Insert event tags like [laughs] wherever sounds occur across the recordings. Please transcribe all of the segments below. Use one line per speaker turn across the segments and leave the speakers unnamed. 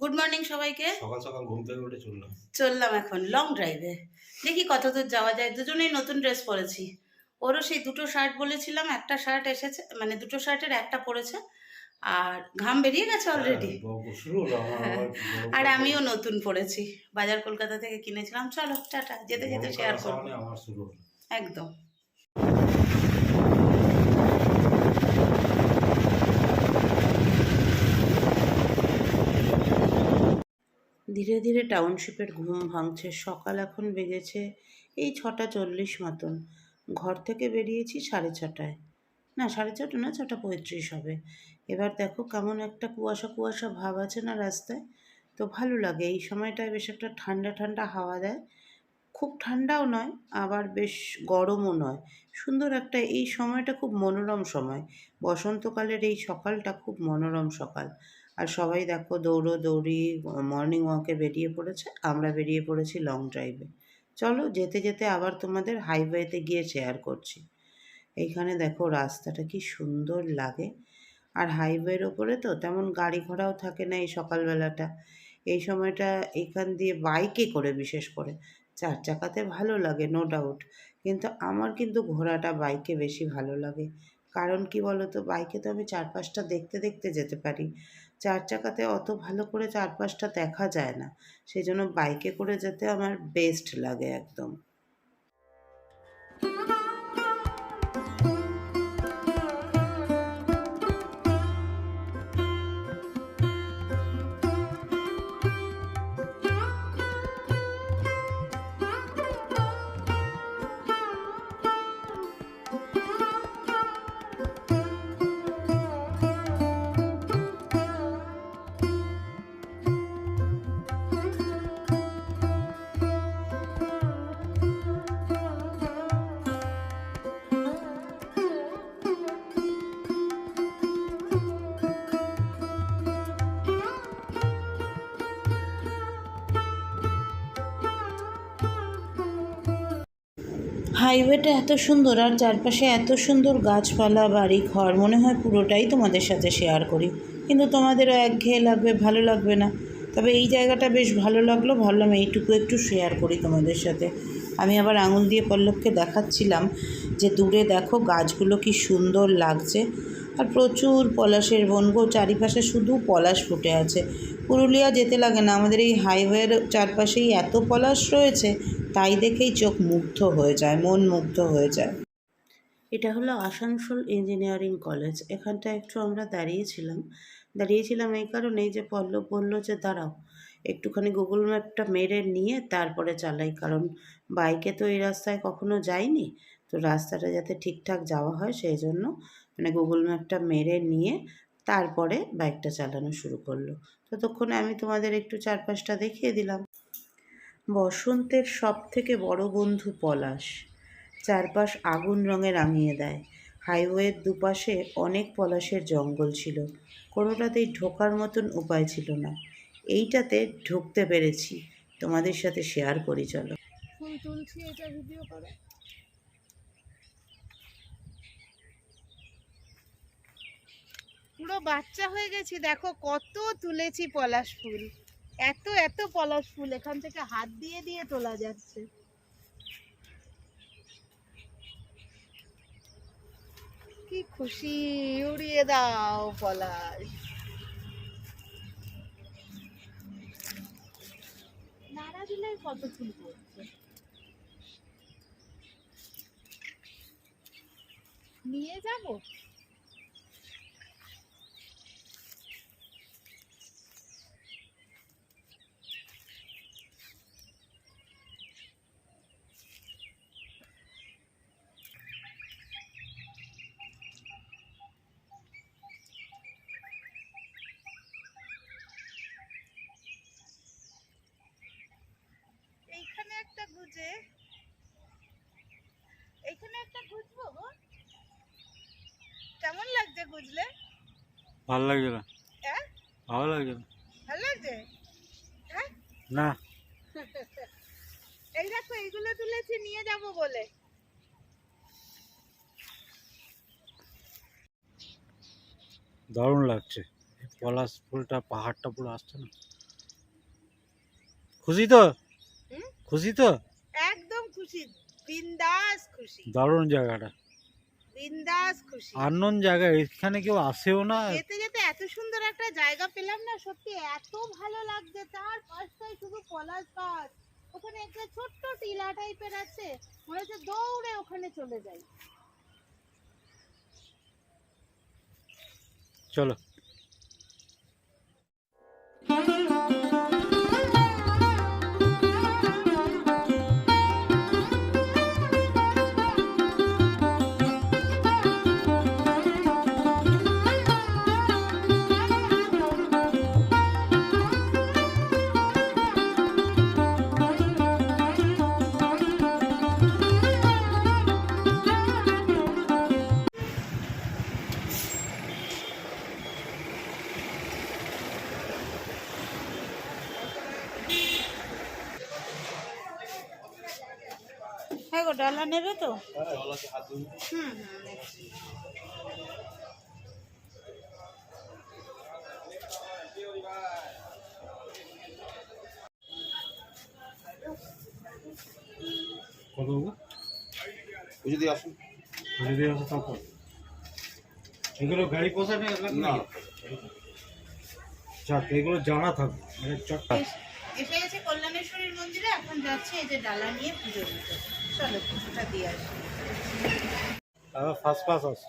Good morning সবাইকে।
সকাল সকাল ঘুম থেকে উঠে চললাম।
চললাম এখন লং ড্রাইভে দেখি কত দূর যাওয়া যায়। দুজনেই নতুন ড্রেস পরেছি। ওরও সেই দুটো শার্ট বলেছিলাম একটা শার্ট এসেছে মানে দুটো শার্টের একটা পরেছে। আর ঘাম বেরিয়ে গেছে অলরেডি
হ্যাঁ, শুরু
হ্যাঁ। আর আমিও নতুন পরেছি। বাজার কলকাতা থেকে কিনেছিলাম। চলো টাটা যেতে যেতে শেয়ার করব।
হলো।
একদম। ধীরে ধীরে টাউনশিপের ঘুম ভাঙছে, সকাল এখন বেজেছে এই ছটা চল্লিশ মতন। ঘর থেকে বেরিয়েছি সাড়ে ছটায়। না, সাড়ে ছটা না, ছটা পঁয়ত্রিশ হবে। এবার দেখো কেমন একটা কুয়াশা কুয়াশা ভাব আছে না রাস্তায়। তো ভালো লাগে, এই সময়টায় বেশ একটা ঠান্ডা ঠান্ডা হাওয়া দেয়। খুব ঠান্ডাও নয়, আবার বেশ গরমও নয়। সুন্দর একটা, এই সময়টা খুব মনোরম সময়। বসন্তকালের এই সকালটা খুব মনোরম সকাল। আর সবাই দেখো দৌড়ো, দৌড়ি মর্নিং ওয়াকে বেরিয়ে পড়েছে। আমরা বেরিয়ে পড়েছি লং ড্রাইভে চলো যেতে যেতে আবার তোমাদের হাইওয়েতে গিয়ে শেয়ার করছি। এইখানে দেখো রাস্তাটা কি সুন্দর লাগে। আর হাইওয়ের ওপরে তো তেমন গাড়ি ঘোড়াও থাকে না এই সকালবেলাটা। এই সময়টা এখান দিয়ে বাইকে করে বিশেষ করে। চার চাকাতে ভালো লাগে নো ডাউট কিন্তু আমার কিন্তু ঘোরাটা বাইকে বেশি ভালো লাগে। কারণ কি বলো তো বাইকে তো আমি চারপাশটা দেখতে দেখতে যেতে পারি। চার চাকাতে অত ভালো করে চারপাশটা দেখা যায় না। সেই জন্য বাইকে করে যেতে আমার বেস্ট লাগে একদম। হাইওয়েটা এত সুন্দর আর চারপাশে এত সুন্দর গাছপালা বাড়ি ঘর মনে হয় পুরোটাই তোমাদের সাথে শেয়ার করি। কিন্তু তোমাদেরও একঘেয়ে লাগবে, ভালো লাগবে না। তবে এই জায়গাটা বেশ ভালো লাগল, ভাবলাম এইটুকু একটু শেয়ার করি তোমাদের সাথে। আমি আবার আঙুল দিয়ে পল্লবকে দেখাচ্ছিলাম যে দূরে দেখো গাছগুলো কি সুন্দর লাগছে। আর প্রচুর পলাশের বন গো চারিপাশে শুধু পলাশ ফুটে আছে। পুরুলিয়া যেতে লাগে না। আমাদের এই হাইওয়ের চারপাশেই এত পলাশ রয়েছে, তাই দেখেই চোখ মুগ্ধ হয়ে যায়, মন মুগ্ধ হয়ে যায়। এটা হলো আসানসোল ইঞ্জিনিয়ারিং কলেজ। এখানটা একটু আমরা দাঁড়িয়েছিলাম। দাঁড়িয়েছিলাম এই কারণেই যে পল্লব বলল যে, দাঁড়াও, একটুখানি গুগল ম্যাপটা মেরে নিয়ে তারপরে চালাই। কারণ বাইকে তো এই রাস্তায় কখনো যাইনি। তো রাস্তাটা যাতে ঠিকঠাক যাওয়া হয়, সেই জন্য মানে গুগল ম্যাপটা মেরে নিয়ে তারপরে বাইকটা চালানো শুরু করল। ততক্ষণে আমি তোমাদের একটু চারপাশটা দেখিয়ে দিলাম। বসন্তের সব থেকে বড় বন্ধু পলাশ। চারপাশ আগুন রঙে রাঙিয়ে দেয়। হাইওয়ের দুপাশে অনেক পলাশের জঙ্গল ছিল। কোনোটাতেই ঢোকার মতন উপায় ছিল না। এইটাতে ঢুকতে পেরেছি। তোমাদের সাথে শেয়ার করি, চলো।
তুলছি এটা ভিডিও করে। বাচ্চা হয়ে গেছি, দেখো কত তুলেছি পলাশ ফুল। এত এত পলাশ ফুল, এখান থেকে হাত দিয়ে দিয়ে তোলা যাচ্ছে। কি খুশি, উড়িয়ে দাও পলাশ। কত ফুল পড়ছে। নিয়ে যাব এইখানে একটা গুজে এইখানে একটা গুজবো গো। কেমন লাগছে গুজলে
ভালো লাগছে না।
হ্যাঁ?
ভালো লাগছে না।
ভালো লাগছে? হ্যাঁ?
না।
এই দেখো এইগুলো তুলেছি নিয়ে যাব বলে।
দারুণ লাগছে। পলাশ ফুলটা পাহাড়টা পুরো আসছে না। খুশি তো? খুশি তো?
একদম খুশি। বিন্দাস খুশি।
দারুণ জায়গাটা।
বিন্দাস খুশি।
আনন্দ জায়গা এখানে কেউ আসেও না।
যেতে যেতে এত সুন্দর একটা জায়গা পেলাম না সত্যি এত ভালো লাগছে। তার পাশটাই শুধু পলাশ গাছ ওখানে একটা ছোট্ট টিলা টাইপের আছে। মনে হচ্ছে দৌড়ে ওখানে চলে যাই।
চলো।
হুম
কত
পুজো দিয়ে আসুন।
যদি আসো তারপর এগুলো গাড়ি পোষাবে
না?
যাক এগুলো জানা থাকবে মানে চটটা
এসে গেছে কল্যাণেশ্বরীর মন্দিরে এখন যাচ্ছে এই যে ডালা নিয়ে পুজো দিতে। চলো পুজোটা দিয়ে আসি।
দাদা ফার্স্ট ক্লাস আসছে।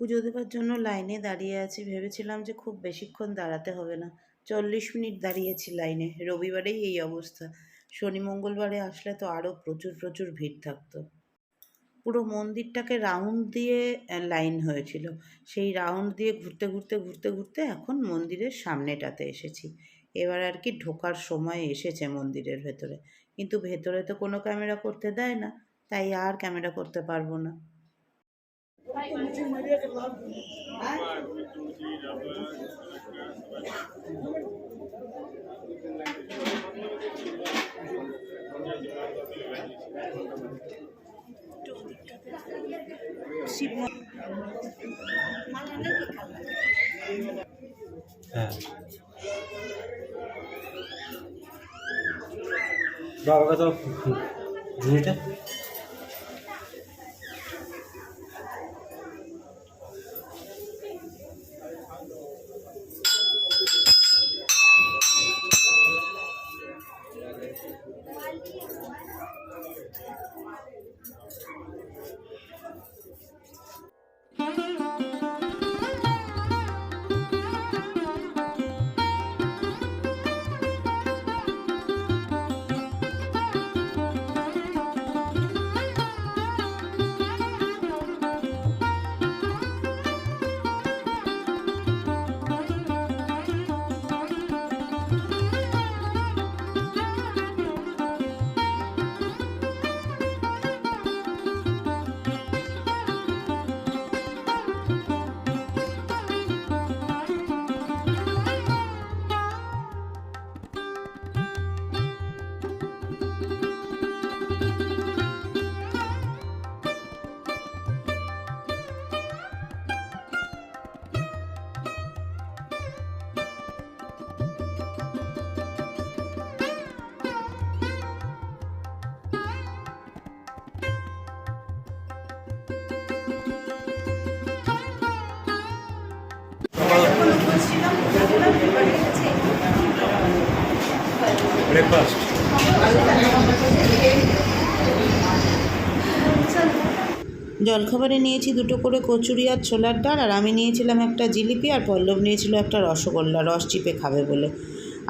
পুজো দেবার জন্য লাইনে দাঁড়িয়ে আছি। ভেবেছিলাম যে খুব বেশিক্ষণ দাঁড়াতে হবে না। চল্লিশ মিনিট দাঁড়িয়েছি লাইনে। রবিবারেই এই অবস্থা। শনি মঙ্গলবারে আসলে তো আরও প্রচুর প্রচুর ভিড় থাকতো। পুরো মন্দিরটাকে রাউন্ড দিয়ে লাইন হয়েছিল। সেই রাউন্ড দিয়ে ঘুরতে ঘুরতে ঘুরতে ঘুরতে এখন মন্দিরের সামনেটাতে এসেছি। এবার আর কি ঢোকার সময় এসেছে মন্দিরের ভেতরে। কিন্তু ভেতরে তো কোনো ক্যামেরা করতে দেয় না, তাই আর ক্যামেরা করতে পারব না।
হ্যাঁ। বাবা তো ঝুড়িটা
জলখাবারে নিয়েছি দুটো করে কচুরি আর ছোলার ডাল, আর আমি নিয়েছিলাম একটা জিলিপি, আর পল্লব নিয়েছিল একটা রসগোল্লা, রস চিপে খাবে বলে।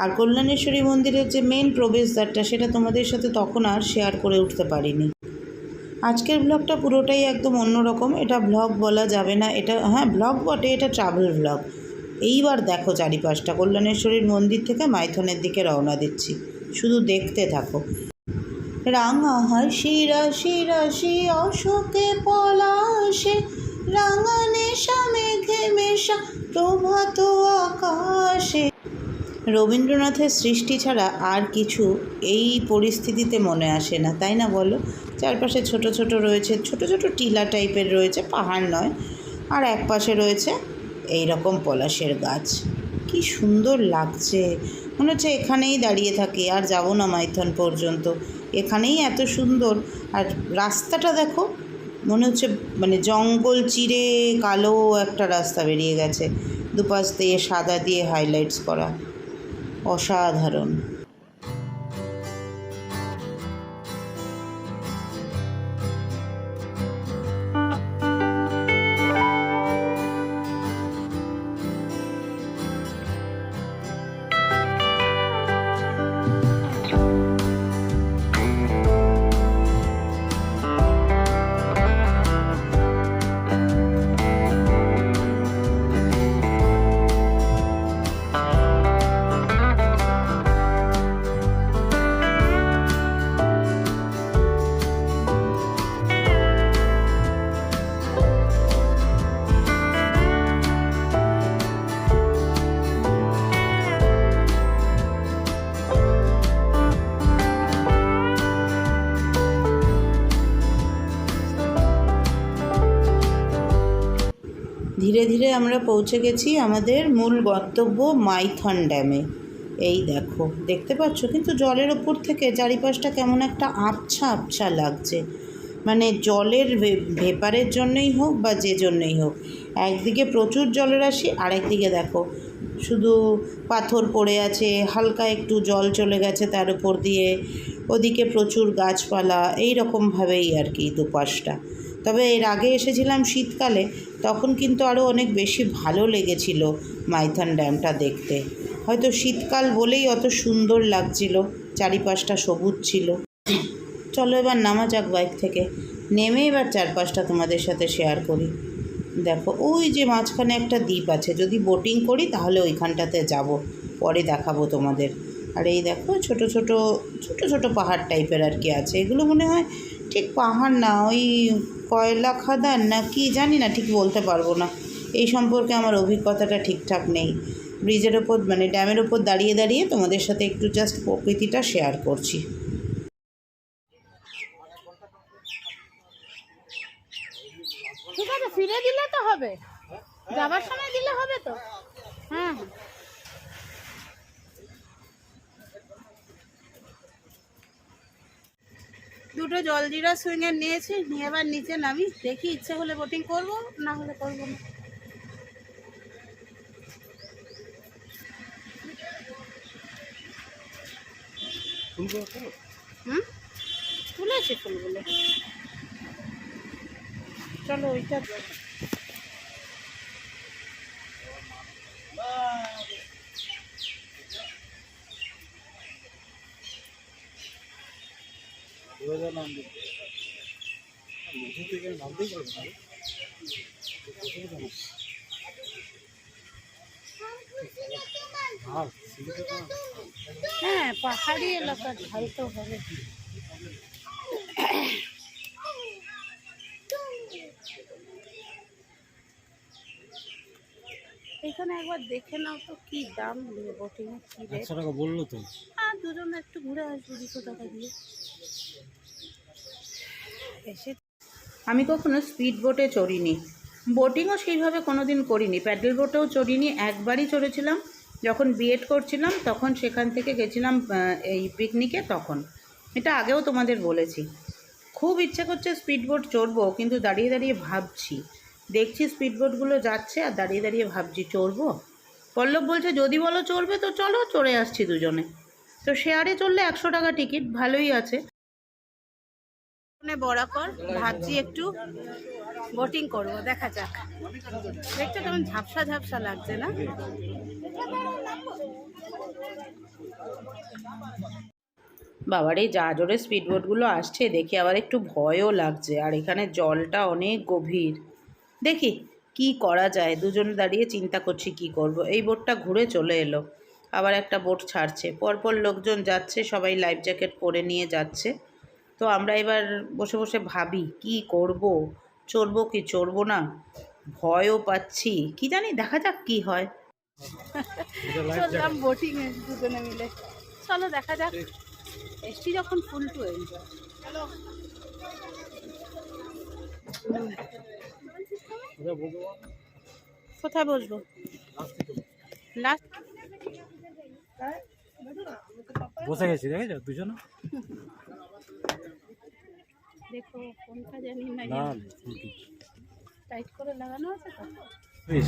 আর কল্যাণেশ্বরী মন্দিরের যে মেন প্রবেশদ্বারটা, সেটা তোমাদের সাথে তখন আর শেয়ার করে উঠতে পারিনি। আজকের ব্লগটা পুরোটাই একদম অন্যরকম। এটা ব্লগ বলা যাবে না, এটা হ্যাঁ ব্লগ বটে, এটা ট্রাভেল ব্লগ এইবার দেখো চারিপাশটা। কল্যাণেশ্বরীর মন্দির থেকে মাইথনের দিকে রওনা দিচ্ছি। শুধু দেখতে থাকো। রাঙা হাসি রাশি রাশি অশোকে পলাশে। রাঙা নেশা, মেঘে মেশা, প্রভাত আকাশে। রবীন্দ্রনাথের সৃষ্টি ছাড়া আর কিছু এই পরিস্থিতিতে মনে আসে না, তাই না বলো? চারপাশে ছোট ছোট রয়েছে, ছোট ছোট টিলা টাইপের রয়েছে, পাহাড় নয়। আর এক পাশে রয়েছে এই রকম পলাশের গাছ। কি সুন্দর লাগছে। মনে হচ্ছে এখানেই দাঁড়িয়ে থাকি, আর যাব না মাইথন পর্যন্ত। এখানেই এত সুন্দর। আর রাস্তাটা দেখো, মনে হচ্ছে মানে জঙ্গল চিরে কালো একটা রাস্তা বেরিয়ে গেছে। দুপাশ দিয়ে সাদা দিয়ে হাইলাইটস করা। অসাধারণ। ধীরে ধীরে আমরা পৌঁছে গেছি আমাদের মূল গন্তব্য মাইথন ড্যামে। এই দেখো, দেখতে পাচ্ছ? কিন্তু জলের ওপর থেকে চারিপাশটা কেমন একটা আবছা আবছা লাগছে। মানে জলের ভেপারের জন্যই হোক বা যে জন্যই হোক। একদিকে প্রচুর জলরাশি, আরেকদিকে দেখো, শুধু পাথর পড়ে আছে, হালকা একটু জল চলে গেছে তার উপর দিয়ে। ওদিকে প্রচুর গাছপালা এই রকমভাবেই আর কি দুপাশটা। তবে এর আগে এসেছিলাম শীতকালে, তখন কিন্তু আরও অনেক বেশি ভালো লেগেছিল মাইথন ড্যামটা দেখতে। হয়তো শীতকাল বলেই অত সুন্দর লাগছিল, চারিপাশটা সবুজ ছিল। চলো এবার নামা যাক বাইক থেকে। নেমে এবার চারপাশটা তোমাদের সাথে শেয়ার করি। দেখো, ওই যে মাঝখানে একটা দ্বীপ আছে, যদি বোটিং করি তাহলে ওইখানটাতে যাব, পরে দেখাবো তোমাদের। আর এই দেখো, ছোট ছোট ছোট ছোট পাহাড় টাইপের আর কি আছে। এগুলো মনে হয় ঠিক পাহাড় না, ওই কয়লা খাদান না কি জানি না, ঠিক বলতে পারব না। এই সম্পর্কে আমার অভিজ্ঞতাটা ঠিকঠাক নেই। ব্রিজের ওপর মানে ড্যামের ওপর দাঁড়িয়ে দাঁড়িয়ে তোমাদের সাথে একটু জাস্ট প্রকৃতিটা শেয়ার করছি।
ঠিক আছে, ফিরে দিলে তো হবে। যাবার সময় দিলে হবে তো। হ্যাঁ। দুটো জলজিরা সুইংয়ের নিয়েছি নিয়ে এবার নিচে নামি। দেখি ইচ্ছে হলে বোটিং করব না হলে করব না। হুম? তুলেছি ফুলগুলো। চলো ওইটা
দু হাজার নাম দিন নামতেই পারবে না তো
হ্যাঁ পাহাড়ি এলাকা ঢালতে হবে। এখানে একবার দেখে নাও তো কি দাম বোটিং এর কি
একশো টাকা বলল তো।
আর দুজন একটু ঘুরে আসব দুশো টাকা দিয়ে। এসে
আমি কখনো স্পিড বোটে চড়িনি। বোটিংও সেইভাবে কোনো দিন করিনি প্যাডেল বোটেও চড়িনি, একবারই চড়েছিলাম। যখন বিএড করছিলাম, তখন সেখান থেকে গেছিলাম এই পিকনিকে তখন। এটা আগেও তোমাদের বলেছি। খুব ইচ্ছে করছে স্পিড বোট চড়বো, কিন্তু দাঁড়িয়ে দাঁড়িয়ে ভাবছি। দেখছি স্পিড বোটগুলো যাচ্ছে আর দাঁড়িয়ে দাঁড়িয়ে ভাবছি, চড়বো? পল্লব বলছে, যদি বলো চড়বে, তো চলো, চড়ে আসছি দুজনে। তো শেয়ারে চললে একশো টাকা টিকিট ভালোই আছে।
বরাকর ভাবছি একটু বোটিং করব, দেখা যাক। কেমন ঝাপসা ঝাপসা লাগছে না?
বাবার এই যা জোরে স্পিডবোটগুলো আসছে, দেখি আবার একটু ভয়ও লাগছে, আর এখানে জলটা অনেক গভীর। দেখি কি করা যায়, দুজন দাঁড়িয়ে চিন্তা করছি কি করব। এই বোটটা ঘুরে চলে এলো, আবার একটা বোট ছাড়ছে। পরপর লোকজন যাচ্ছে, সবাই লাইফ জ্যাকেট পরে নিয়ে যাচ্ছে। তো আমরা এবার বসে বসে ভাবি কি করব? চড়বো কি চড়বো না? ভয়ও পাচ্ছি। কি জানি দেখা যাক কি হয়।
চললাম বোটিং এ দুজনে মিলে। চলো দেখা যাক। এসছি যখন ফুল টু এনজয় কোথায় বসবো?
লাস্ট
লাস্ট
বসে গেছি দেখেছ? দুজনে? [laughs]
দেখো কোনটা জানি না টাইট করে লাগানো আছে তো
বেশ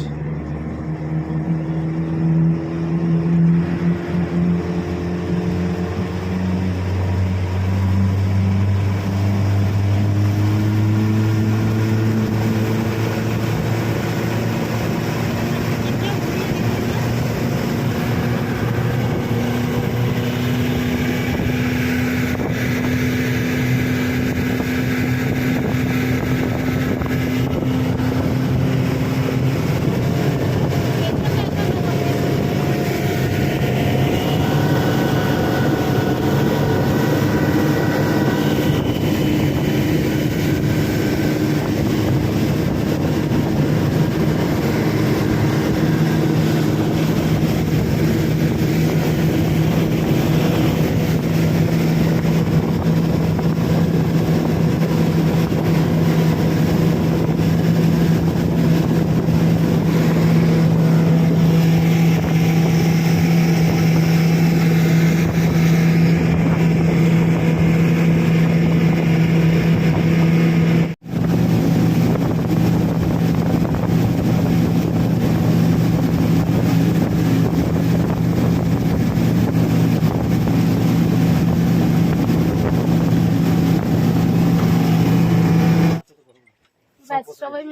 ব্যাস সবাই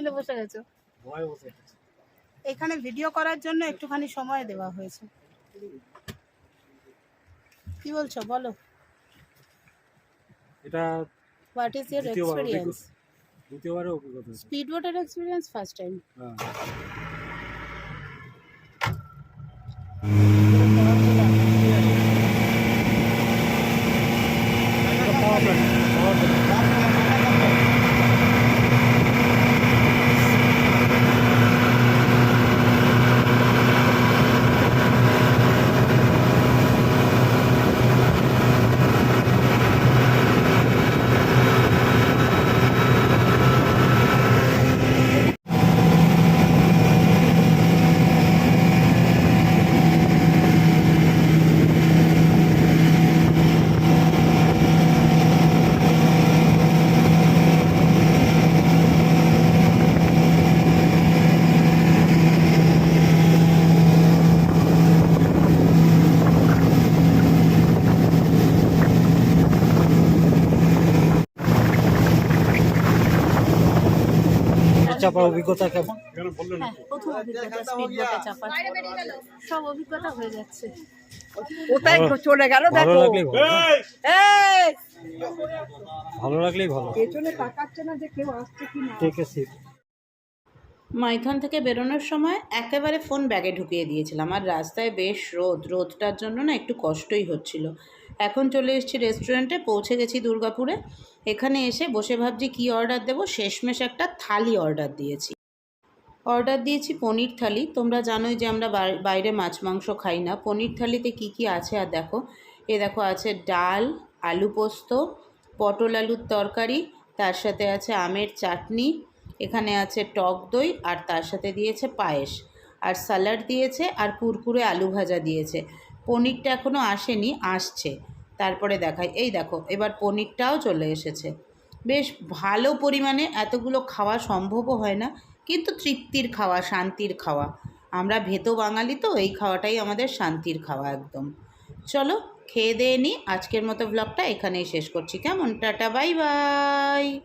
গেছে। এখানে ভিডিও করার জন্য একটুখানি সময় দেওয়া হয়েছে। কি বলছো? বলো।
এটা
হোয়াট ইজ ইয়োর এক্সপেরিয়েন্স
দ্বিতীয়বারের অভিজ্ঞতা।
স্পিড বোটের এক্সপিরিয়েন্স ফার্স্ট টাইম
হ্যাঁ। চাপার অভিজ্ঞতা কেমন?
হ্যাঁ প্রথম অভিজ্ঞতা স্পিড বোটে চাপা সব অভিজ্ঞতা হয়ে যাচ্ছে।
কোথায় চলে গেল? দেখো।
ভালো। লাগলেই ভালো।
পেছনে তাকাচ্ছে না যে কেউ আসছে কি না।
টেক এ
মাইথন থেকে বেরোনোর সময় একেবারে ফোন ব্যাগে ঢুকিয়ে দিয়েছিলাম। আর রাস্তায় বেশ রোদ। রোদটার জন্য না একটু কষ্টই হচ্ছিল। এখন চলে এসেছি রেস্টুরেন্টে পৌঁছে গেছি দুর্গাপুরে। এখানে এসে বসে ভাবছি কী অর্ডার দেবো? শেষমেশ একটা থালি অর্ডার দিয়েছি। অর্ডার দিয়েছি পনির থালি। তোমরা জানোই যে আমরা বাইরে মাছ মাংস খাই না। পনির থালিতে কি কি আছে আর দেখো। এ দেখো আছে ডাল, আলু পোস্ত, পটল আলুর তরকারি, তার সাথে আছে আমের চাটনি, এখানে আছে টক দই, আর তার সাথে দিয়েছে পায়েস। আর স্যালাড দিয়েছে আর কুরকুরে আলু ভাজা দিয়েছে। পনিরটা এখনও আসেনি, আসছে। তারপরে দেখাই। এই দেখো, এবার পনিরটাও চলে এসেছে। বেশ ভালো পরিমাণে এতগুলো খাওয়া সম্ভবও হয় না, কিন্তু তৃপ্তির খাওয়া, শান্তির খাওয়া। আমরা ভেতো বাঙালি তো, এই খাওয়াটাই আমাদের শান্তির খাওয়া একদম। চলো, খেয়ে দিয়ে নিই আজকের মতো ব্লগটা এখানেই শেষ করছি। কেমন? Tata, bye bye.